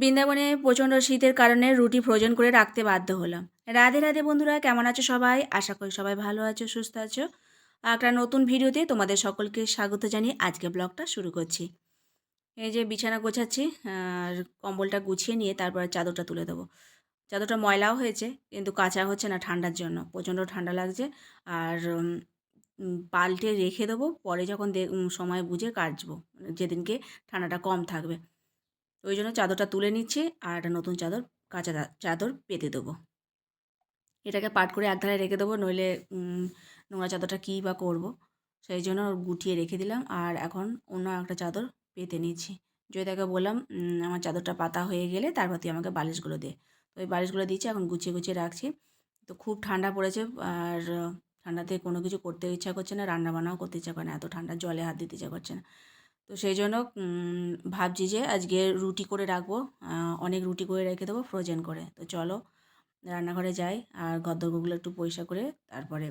বৃন্দাবনে প্রচণ্ড শীতের কারণে রুটি ফ্রোজেন করে রাখতে বাধ্য হলাম। রাধে রাধে বন্ধুরা, কেমন আছো সবাই? আশা করি সবাই ভালো আছো, সুস্থ আছো। একটা নতুন ভিডিওতে তোমাদের সকলকে স্বাগত জানিয়ে আজকে ব্লগটা শুরু করছি। এই যে বিছানা গোছাচ্ছি, আর কম্বলটা গুছিয়ে নিয়ে তারপর চাদরটা তুলে দেবো। চাদরটা ময়লাও হয়েছে, কিন্তু কাঁচা হচ্ছে না ঠান্ডার জন্য, প্রচণ্ড ঠান্ডা লাগছে। আর পাল্টে রেখে দেবো, পরে যখন সময় বুঝে কাচবো, যেদিনকে ঠান্ডাটা কম থাকবে। ওই জন্য চাদরটা তুলে নিচ্ছি আর একটা নতুন চাদর, কাঁচা চাদর পেতে দেবো। এটাকে পাট করে এক ধারে রেখে দেবো, নইলে নোংরা চাদরটা কী বা করব, সেই জন্য গুটিয়ে রেখে দিলাম। আর এখন অন্য একটা চাদর পেতে নিচ্ছি। জয়দাকে বললাম আমার চাদরটা পাতা হয়ে গেলে তারপর তুই আমাকে বালিশগুলো দে। তো ওই বালিশগুলো দিচ্ছি, এখন গুছিয়ে গুছিয়ে রাখছি। তো খুব ঠান্ডা পড়েছে, আর ঠান্ডাতে কোনো কিছু করতে ইচ্ছা করছে না রান্না বান্নাও করতে ইচ্ছা করে না, এত ঠান্ডা জলে হাত দিতে ইচ্ছা করছে না। তো সেই জন্য ভাবছি যে আজকে রুটি করে রাখব অনেক রুটি করে রেখে দেবো ফ্রোজেন করে। তো চলো, রান্নাঘরে যাই আর ঘরদোরগুলো একটু পরিষ্কার করে তারপরে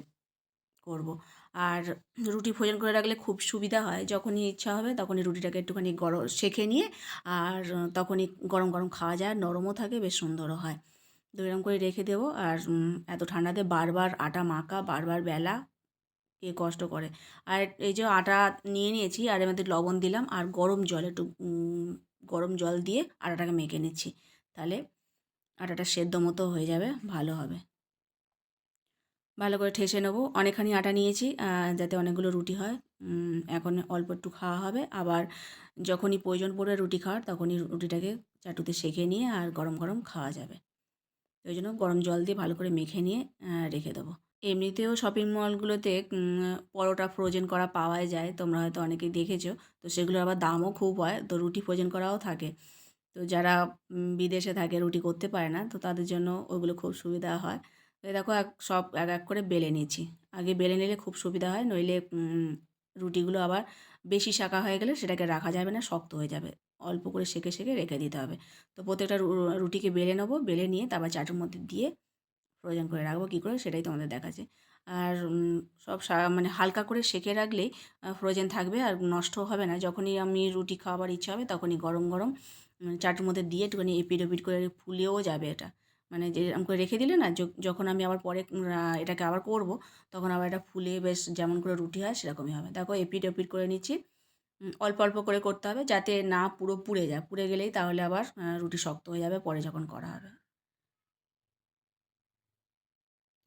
করব। আর রুটি ফ্রোজেন করে রাখলে খুব সুবিধা হয়, যখনই ইচ্ছা হবে তখনই রুটিটাকে একটুখানি গরম, সেঁকে নিয়ে আর তখনই গরম গরম খাওয়া যায় নরমও থাকে, বেশ সুন্দরও হয়। তো এরকম করে রেখে দেবো আর এত ঠান্ডাতে বারবার আটা মাখা, বারবার বেলা কে কষ্ট করে। আর এই যে আটা নিয়ে নিয়েছি, আর এর মধ্যে লবণ দিলাম, আর গরম জল একটু গরম জল দিয়ে আটাটাকে মেখে নিচ্ছি। তাহলে আটাটা সেদ্ধ মতো হয়ে যাবে, ভালো হবে। ভালো করে ঠেসে নেব। অনেকখানি আটা নিয়েছি যাতে অনেকগুলো রুটি হয়। এখন অল্প একটু খাওয়া হবে। আবার যখনই প্রয়োজন পড়বে রুটি খাওয়ার, তখনই রুটিটাকে চাটুতে সেঁকে নিয়ে আর গরম গরম খাওয়া যাবে। ওই জন্য গরম জল দিয়ে ভালো করে মেখে নিয়ে রেখে দেবো। এমনিতেও শপিং মলগুলোতে পরোটা ফ্রোজেন করা পাওয়া যায়, তোমরা হয়তো অনেকেই দেখেছ। তো সেগুলোর আবার দামও খুব হয়, তো রুটি ফ্রোজেন করাও থাকে। তো যারা বিদেশে থাকে, রুটি করতে পারে না, তো তাদের জন্য ওগুলো খুব সুবিধা হয়। তো দেখো, এক, সব এক এক করে বেলে নিয়েছি আগে বেলে নিলে খুব সুবিধা হয়, নইলে রুটিগুলো আবার বেশি শাঁকা হয়ে গেলে সেটাকে রাখা যাবে না, শক্ত হয়ে যাবে। অল্প করে সেঁকে সেঁকে রেখে দিতে হবে। তো প্রত্যেকটা রুটিকে বেলে নেব, বেলে নিয়ে তারপর চাটের মধ্যে দিয়ে ফ্রোজেন করে রাখব, কী করে সেটাই তোমাদের দেখাচ্ছে। আর সব মানে হালকা করে সেঁকে রাখলেই ফ্রোজেন থাকবে আর নষ্ট হবে না। যখনই আমি রুটি খাওয়াবার ইচ্ছা হবে তখনই গরম গরম চাটুর মধ্যে দিয়ে একটুখানি এপিট ওপিট করে ফুলেও যাবে এটা। মানে যে এরকম করে রেখে দিলে না যখন আমি আবার পরে এটাকে আবার করব, তখন আবার এটা ফুলে বেশ যেমন করে রুটি হয় সেরকমই হবে। দেখো এপিট ওপিট করে নিচ্ছি অল্প অল্প করে করতে হবে যাতে না পুরো পুড়ে যায়। পুড়ে গেলেই তাহলে আবার রুটি শক্ত হয়ে যাবে পরে যখন করা হবে।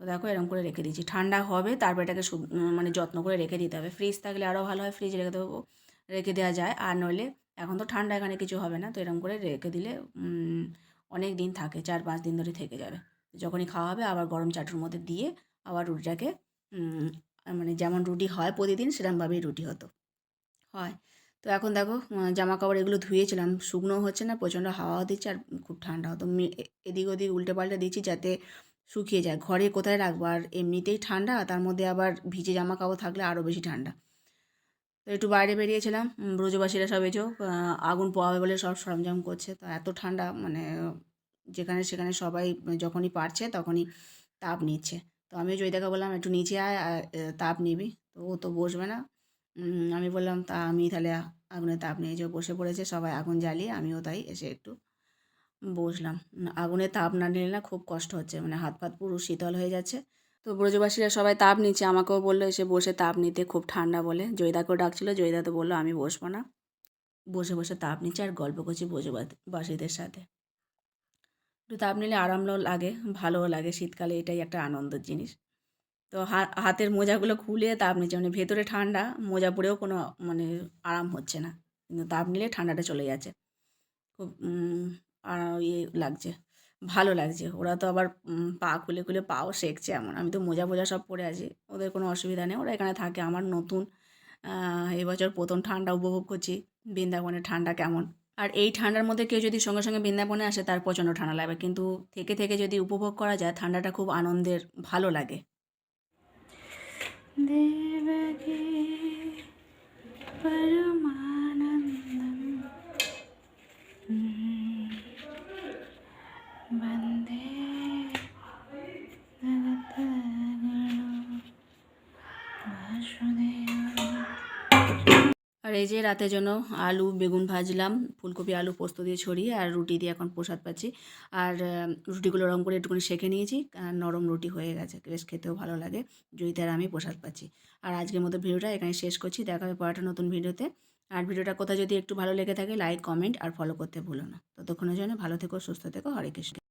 তো দেখো এরকম করে রেখে দিচ্ছি ঠান্ডা হবে, তারপর এটাকে মানে যত্ন করে রেখে দিতে হবে। ফ্রিজ থাকলে আরও ভালো হয় ফ্রিজ রেখে দেবো, রেখে দেওয়া যায়। আর নইলে এখন তো ঠান্ডা, এখানে কিছু হবে না। তো এরকম করে রেখে দিলে অনেক দিন থাকে, চার পাঁচ দিন ধরে থেকে যাবে। যখনই খাওয়া হবে, আবার গরম চাটুর মধ্যে দিয়ে আবার রুটিটাকে মানে যেমন রুটি হয় প্রতিদিন সেরকমভাবেই রুটি হতো। হয়। তো এখন দেখো জামা কাপড় এগুলো ধুয়েছিলাম। শুকনো হচ্ছে না, প্রচণ্ড হাওয়া দিচ্ছে আর খুব ঠান্ডা। হতো এদিক ওদিক উল্টে পাল্টে দিচ্ছি যাতে শুকিয়ে যায়। ঘরে কোথায় রাখব? আর এমনিতেই ঠান্ডা, তার মধ্যে আবার ভিজে জামা কাপড় থাকলে আরও বেশি ঠান্ডা। তো একটু বাইরে বেরিয়েছিলাম ব্রজবাসীরা সব এসো আগুন পোয়াবে বলে সব সরঞ্জাম করছে। তো এত ঠান্ডা মানে যেখানে সেখানে সবাই যখনই পারছে তখনই তাপ নিচ্ছে। তো আমিও জয়িতাকে বললাম, একটু নিচে আয় তাপ নিবি। তো ও তো বসবে না। আমি বললাম, তা আমি তাহলে আগুনে তাপ নিয়ে যে বসে পড়েছে, সবাই আগুন জ্বালিয়ে, আমিও তাই এসে একটু বসলাম উম, আগুনে তাপ না নিলে না খুব কষ্ট হচ্ছে মানে হাত ফাত পুরো শীতল হয়ে যাচ্ছে। তো ব্রজবাসীরা সবাই তাপ নিচ্ছে আমাকেও বলল এসে বসে তাপ নিতে খুব ঠান্ডা বলে। জয়দাকেও ডাকছিল জয়দা তো বলল আমি বসবো না। বসে বসে তাপ নিচ্ছে আর গল্প করছি ব্রজবাসীদের সাথে। একটু তাপ নিলে আরামও লাগে ভালোও লাগে শীতকালে এটাই একটা আনন্দের জিনিস। তো হাতের মোজাগুলো খুলে তাপ নিচ্ছে মানে ভেতরে ঠান্ডা মোজা পরেও কোনো মানে আরাম হচ্ছে না। কিন্তু তাপ নিলে ঠান্ডাটা চলে যাচ্ছে। খুব ইয়ে লাগছে, ভালো লাগছে। ওরা তো আবার পা খুলে খুলে পাও শেখছে এমন। আমি তো মোজা মোজা সব পরে আছি, ওদের কোনো অসুবিধা নেই। ওরা এখানে থাকে, আমার নতুন। এবছর প্রথম ঠান্ডা উপভোগ করছি, বৃন্দাবনের ঠান্ডা কেমন। আর এই ঠান্ডার মধ্যে কেউ যদি সঙ্গে সঙ্গে বৃন্দাবনে আসে, তার প্রচণ্ড ঠান্ডা লাগবে। কিন্তু থেকে থেকে যদি উপভোগ করা যায়, ঠান্ডাটা খুব আনন্দের, ভালো লাগে। দেবাকে এই যে রাতের জন্য আলু, বেগুন ভাজলাম, ফুলকপি, আলু পোস্ত দিয়ে ছড়িয়ে আর রুটি দিয়ে এখন প্রসাদ পাচ্ছি। আর রুটিগুলো ওরম করে একটুখানি সেঁকে নিয়েছি নরম রুটি হয়ে গেছে। বেশ খেতেও ভালো লাগে, জয়িতা আর আমি প্রসাদ পাচ্ছি। আর আজকের মতো ভিডিওটা এখানে শেষ করছি, দেখা হবে একটা নতুন ভিডিওতে। আর ভিডিওটা কোথাও যদি একটু ভালো লেগে থাকে, লাইক, কমেন্ট আর ফলো করতে ভুলো না। ততক্ষণের জন্য ভালো থেকো, সুস্থ থেকো, হরে কৃষ্ণ।